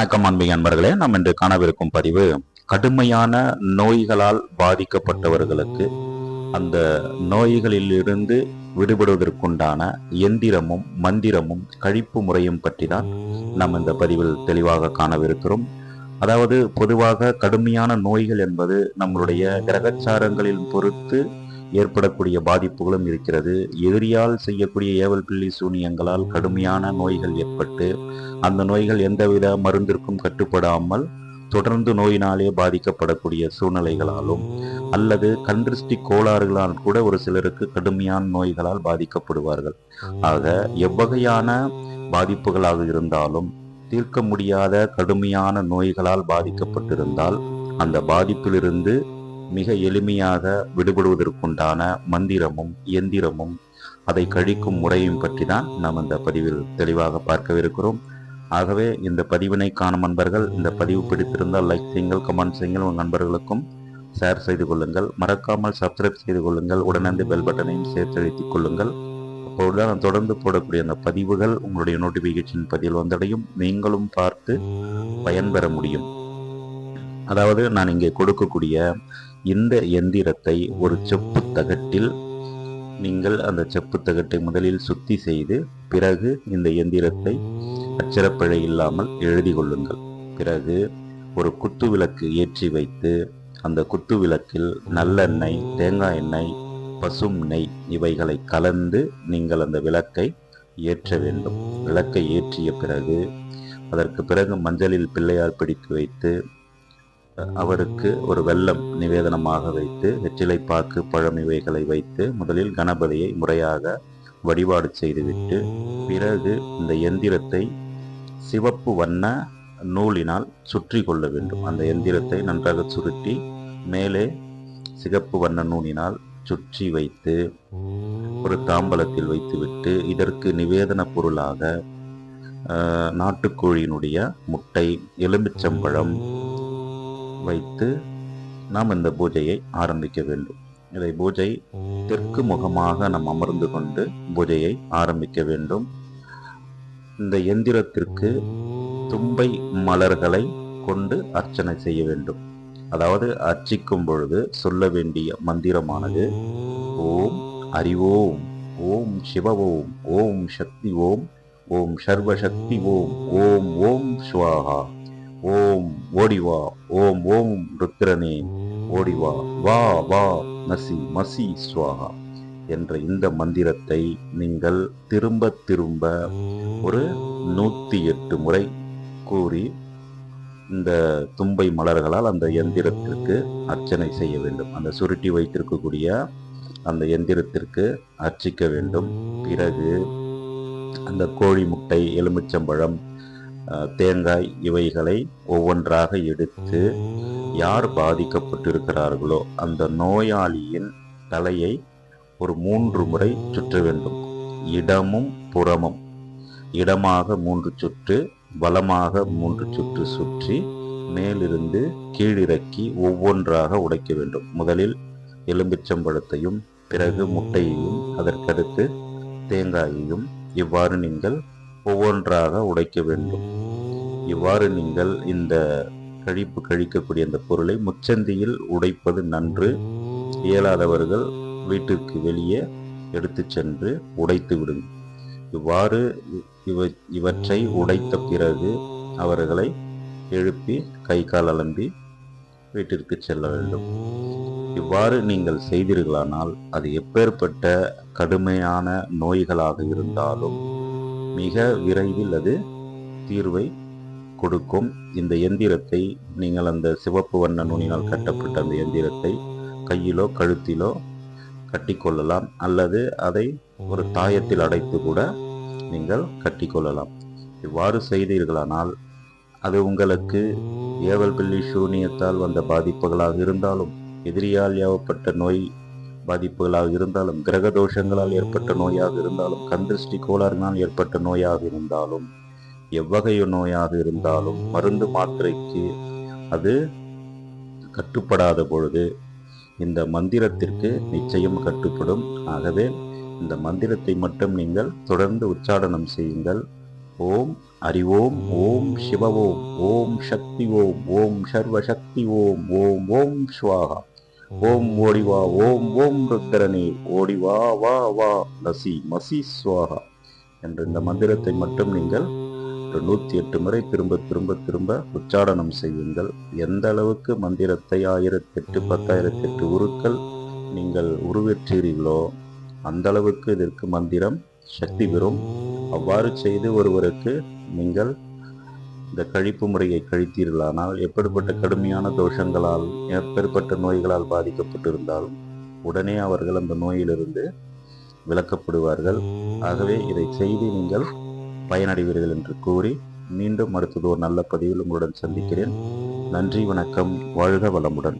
ஆன்மீக அன்பர்களே. நாம் இன்று காணவிருக்கும் பதிவு கடுமையான நோய்களால் பாதிக்கப்பட்டவர்களுக்கு அந்த நோய்களிலிருந்து விடுபடுவதற்குண்டான எந்திரமும் மந்திரமும் கழிப்பு முறையும் பற்றி தான் நாம் இந்த பதிவில் தெளிவாக காணவிருக்கிறோம். அதாவது பொதுவாக கடுமையான நோய்கள் என்பது நம்மளுடைய கிரகச்சாரங்களில் பொறுத்து ஏற்படக்கூடிய பாதிப்புகளும் இருக்கிறது. எதிரியால் செய்யக்கூடிய ஏவல் பில்லி சூனியங்களால் கடுமையான நோய்கள் ஏற்பட்டு அந்த நோய்கள் எந்தவித மருந்திற்கும் கட்டுப்படாமல் தொடர்ந்து நோயினாலே பாதிக்கப்படக்கூடிய சூழ்நிலைகளாலும் அல்லது கண்திருஷ்டி கோளாறுகளால் கூட ஒரு சிலருக்கு கடுமையான நோய்களால் பாதிக்கப்படுவார்கள். ஆக எவ்வகையான பாதிப்புகளாக இருந்தாலும் தீர்க்க முடியாத கடுமையான நோய்களால் பாதிக்கப்பட்டிருந்தால் அந்த பாதிப்பிலிருந்து மிக எளிமையாக விடுபடுவதற்குண்டான மந்திரமும் எந்திரமும் அதை கழிக்கும் முறையும் பற்றி தான் நாம் இந்த பதிவில் தெளிவாக பார்க்கவிருக்கிறோம். ஆகவே இந்த பதிவினை காணும் நண்பர்கள் இந்த பதிவு பிடித்திருந்தால் லைக் செய்யுங்கள் கமெண்ட் செய்யுங்கள் உங்கள் நண்பர்களுக்கும் ஷேர் செய்து கொள்ளுங்கள். மறக்காமல் சப்ஸ்கிரைப் செய்து கொள்ளுங்கள். உடனே பெல் பட்டனையும் சேர்த்து கொள்ளுங்கள். அப்போது நான் தொடர்ந்து போடக்கூடிய அந்த பதிவுகள் உங்களுடைய நோட்டிஃபிகேஷன் பதிவில் வந்தடையும். நீங்களும் பார்த்து பயன்பெற முடியும். அதாவது நான் இங்கே கொடுக்கக்கூடிய இந்த எந்திரத்தை ஒரு செப்பு தகட்டில் நீங்கள் அந்த செப்பு தகட்டை முதலில் சுத்தி செய்து பிறகு இந்த எந்திரத்தை அச்சரப்பிழை இல்லாமல் எழுதி கொள்ளுங்கள். பிறகு ஒரு குத்து விளக்கு ஏற்றி வைத்து அந்த குத்து விளக்கில் நல்லெண்ணெய் தேங்காய் எண்ணெய் பசும் நெய் இவைகளை கலந்து நீங்கள் அந்த விளக்கை ஏற்ற வேண்டும். விளக்கை ஏற்றிய பிறகு அதற்கு பிறகு மஞ்சளில் பிள்ளையார் பிடித்து வைத்து அவருக்கு ஒரு வெள்ளம் நிவேதனமாக வைத்து வெற்றிலைப்பாக்கு பழம் இவைகளை வைத்து முதலில் கணபதியை முறையாக வழிபாடு செய்துவிட்டு பிறகு இந்த எந்திரத்தை சிவப்பு வண்ண நூலினால் சுற்றி கொள்ள வேண்டும். அந்த எந்திரத்தை நன்றாக சுருட்டி மேலே சிகப்பு வண்ண நூலினால் சுற்றி வைத்து ஒரு தாம்பலத்தில் வைத்துவிட்டு இதற்கு நிவேதன பொருளாக நாட்டுக்கோழியினுடைய முட்டை எலுமிச்சம்பழம் வைத்து நாம் இந்த பூஜையை ஆரம்பிக்க வேண்டும். இதை பூஜை தெற்கு முகமாக நாம் அமர்ந்து கொண்டு பூஜையை ஆரம்பிக்க வேண்டும். இந்த எந்திரத்திற்கு தும்பை மலர்களை கொண்டு அர்ச்சனை செய்ய வேண்டும். அதாவது அர்ச்சிக்கும் பொழுது சொல்ல வேண்டிய மந்திரமானது ஓம் அறிவோம் ஓம் சிவவோம் ஓம் சக்தி ஓம் ஓம் சர்வசக்தி ஓம் ஓம் ஓம் சுவாகா ஓம் ஓடிவா ஓம் ஓம் ருத்ரனே. ஓடிவா வா. வா நசி மசி சுவாகா என்ற இந்த மந்திரத்தை நீங்கள் திரும்ப திரும்ப ஒரு நூற்றி எட்டு முறை கூறி இந்த தும்பை மலர்களால் அந்த எந்திரத்திற்கு அர்ச்சனை செய்ய வேண்டும். அந்த சுருட்டி வைத்திருக்கக்கூடிய அந்த எந்திரத்திற்கு அர்ச்சிக்க வேண்டும். பிறகு அந்த கோழி முட்டை எலுமிச்சம்பழம் தேங்காய் இவைகளை ஒவ்வொன்றாக எடுத்து யார் பாதிக்கப்பட்டிருக்கிறார்களோ அந்த நோயாளியின் தலையை ஒரு மூன்று முறை சுற்ற வேண்டும். இடமும் புறமும். இடமாக மூன்று சுற்று வலமாக மூன்று சுற்று சுற்றி மேலிருந்து கீழிறக்கி ஒவ்வொன்றாக உடைக்க வேண்டும். முதலில் எலும்பிச்சம்பழத்தையும் பிறகு முட்டையையும் அதற்கடுத்து தேங்காயையும். இவ்வாறு நீங்கள் ஒவ்வொன்றாக உடைக்க வேண்டும். இவ்வாறு நீங்கள் இந்த கழிப்பு கழிக்கக்கூடிய அந்த பொருளை முச்சந்தியில் உடைப்பது நன்று. இயலாதவர்கள் வீட்டிற்கு வெளியே எடுத்து சென்று உடைத்து விடுங்கள் இவ்வாறு இவ இவற்றை உடைத்த பிறகு அவர்களை எழுப்பி கை கால் அலம்பி வீட்டிற்கு செல்ல வேண்டும். இவ்வாறு நீங்கள் செய்தீர்களானால் அது எப்பேற்பட்ட கடுமையான நோய்களாக இருந்தாலும் மிக விரைவில் அது தீர்வை கொடுக்கும். இந்த எந்திரத்தை நீங்கள் அந்த சிவப்பு வண்ண நுனியால் கட்டப்பட்ட அந்த எந்திரத்தை கையிலோ கழுத்திலோ கட்டிக்கொள்ளலாம். அல்லது அதை ஒரு தாயத்தில் அடைத்து கூட நீங்கள் கட்டிக்கொள்ளலாம். இவ்வாறு செய்தீர்களானால் அது உங்களுக்கு ஏவல் பில்லி சூனியத்தால் வந்த பாதிப்புகளாக இருந்தாலும் எதிரியால் ஏவப்பட்ட நோய் பாதிப்புகளாக இருந்தாலும் கிரக தோஷங்களால் ஏற்பட்ட நோயாக இருந்தாலும் கந்திருஷ்டி கோளாறினால் ஏற்பட்ட நோயாக இருந்தாலும் எவ்வகைய நோயாக இருந்தாலும் மருந்து மாத்திரைக்கு அது கட்டுப்படாத பொழுது இந்த மந்திரத்திற்கு நிச்சயம் கட்டுப்படும். ஆகவே இந்த மந்திரத்தை மட்டும் நீங்கள் தொடர்ந்து உச்சாடனம் செய்யுங்கள். ஓம் அறிவோம் ஓம் சிவவோம் ஓம் சக்தி ஓம் ஓம் சர்வசக்தி ஓம் ஓம் ஓம் ஸ்வாகா ஓம் ஓடிவா ஓம் ஓம் ருத்திரனே ஓடிவா வா வா லசி மசி ஸ்வாகா என்ற இந்த மந்திரத்தை மட்டும் நீங்கள் ஒரு நூற்றி எட்டு முறை திரும்ப திரும்ப திரும்ப உச்சாடனம் செய்யுங்கள். எந்த அளவுக்கு மந்திரத்தை ஆயிரத்தி எட்டு பத்தாயிரத்தி எட்டு உருக்கள் நீங்கள் உருவேற்றீர்களோ அந்த அளவுக்கு இதற்கு மந்திரம் சக்தி பெறும். அவ்வாறு செய்து ஒருவருக்கு நீங்கள் இந்த கழிப்பு முறையை கழித்தீர்களானால் எப்படிப்பட்ட கடுமையான தோஷங்களால் எப்பேற்பட்ட நோய்களால் பாதிக்கப்பட்டிருந்தாலும் உடனே அவர்கள் அந்த நோயிலிருந்து விலக்கப்படுவார்கள். ஆகவே இதை செய்து நீங்கள் பயனடைவீர்கள் என்று கூறி மீண்டும் அடுத்தது ஒரு நல்ல பதிவில் உங்களுடன் சந்திக்கிறேன். நன்றி வணக்கம். வாழ்க வளமுடன்.